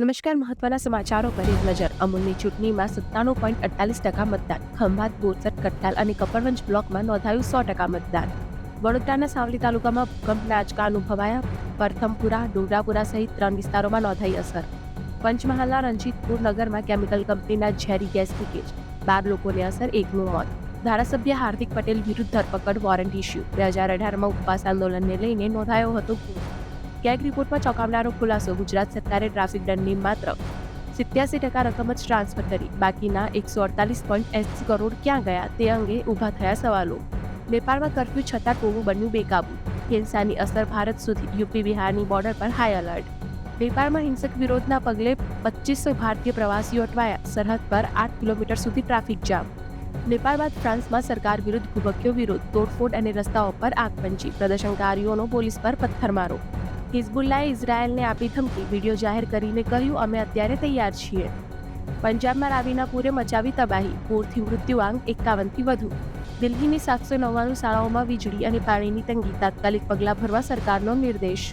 નમસ્કાર, મહત્વના સમાચારો પર એક નજર. અમૂલની ચૂંટણીમાં સત્તાણું પોઈન્ટ અડતાલીસ ટકા મતદાન. ખંભાત, બોરસદ કટ્ટાલ અને કપરવંજ બ્લોકમાં નોંધાયું સો ટકા મતદાન. વડોદરાના સાવલી તાલુકામાં ભૂકંપના આંચકા અનુભવાયા. પરથમપુરા, ડુંગરાપુરા સહિત ત્રણ વિસ્તારોમાં નોંધાઈ અસર. પંચમહાલના રણજીતપુર નગરમાં કેમિકલ કંપનીના ઝેરી ગેસ લીકેજ. બાર લોકોને અસર, એકનું મોત. ધારાસભ્ય હાર્દિક પટેલ વિરુદ્ધ ધરપકડ, વોરંટ ઇસ્યુ બે હજાર અઢારમાં ઉપવાસ આંદોલનને લઈને નોંધાયો હતો ગુનો કેગ રિપોર્ટમાં ચોંકાવનારો ખુલાસો ગુજરાત સરકારે ટ્રાફિક દંડની માત્ર સિત્યાસી ટકા રકમ જ ટ્રાન્સફર કરી. બાકીના એકસો અડતાલીસ પોઈન્ટ એસી કરોડ ક્યાં ગયા તે અંગે ઊભા થયા સવાલો. નેપાળમાં કર્ફ્યુ છતાં ટોવું બન્યું બેકાબુ. હિંસાની અસર ભારત સુધી. યુપી બિહારની બોર્ડર પર હાઈ એલર્ટ. નેપાળમાં હિંસક વિરોધના પગલે પચીસો ભારતીય પ્રવાસીઓ અટવાયા. સરહદ પર આઠ કિલોમીટર સુધી ટ્રાફિક જામ. નેપાળ બાદ ફ્રાન્સમાં સરકાર વિરુદ્ધ ભૂબક્યો વિરોધ. તોડફોડ અને રસ્તાઓ પર આગપંચી પ્રદર્શનકારીઓનો પોલીસ પર પથ્થરમારો. હિઝબુલ્લાએ ઇઝરાયલને આપી ધમકી. વીડિયો જાહેર કરીને કહ્યું, અમે અત્યારે તૈયાર છીએ. પંજાબમાં રાવીના પૂરે મચાવી તબાહી. પૂરથી મૃત્યુઆંક એકાવનથી વધુ. દિલ્હીની સાતસો નવ્વાણું શાળાઓમાં વીજળી અને પાણીની તંગી તાત્કાલિક પગલાં ભરવા સરકારનો નિર્દેશ.